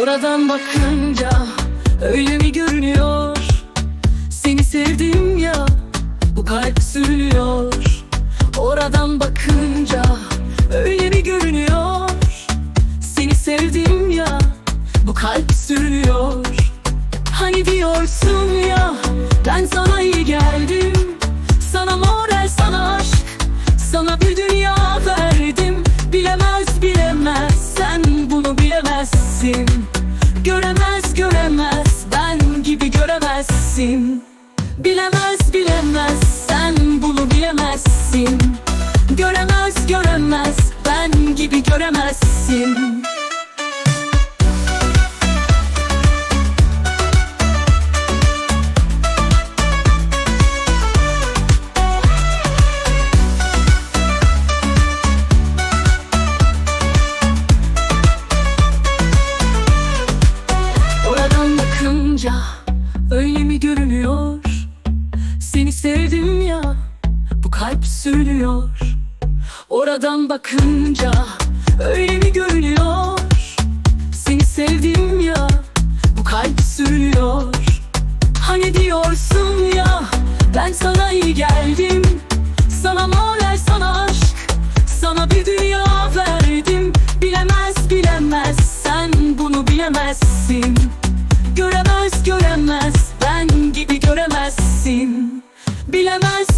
Oradan bakınca öyle mi görünüyor? Seni sevdim ya bu kalp sürünüyor Oradan bakınca öyle mi görünüyor? Seni sevdim ya bu kalp sürünüyor Hani diyorsun ya ben sana iyi geldim. Sana moral sana aşk sana bir dünya verdim bilemezsin Göremez göremez. Ben gibi göremezsin. Bilemez bilemez sevdim ya bu kalp sürünüyor Oradan bakınca öyle mi görünüyor? Seni sevdim ya bu kalp sürünüyor Hani diyorsun ya ben sana iyi geldim. Sana moral sana aşk sana bir dünya verdim. Bilemez bilemez sen bunu bilemezsin. Göremez göremez ben gibi göremezsin Bilemez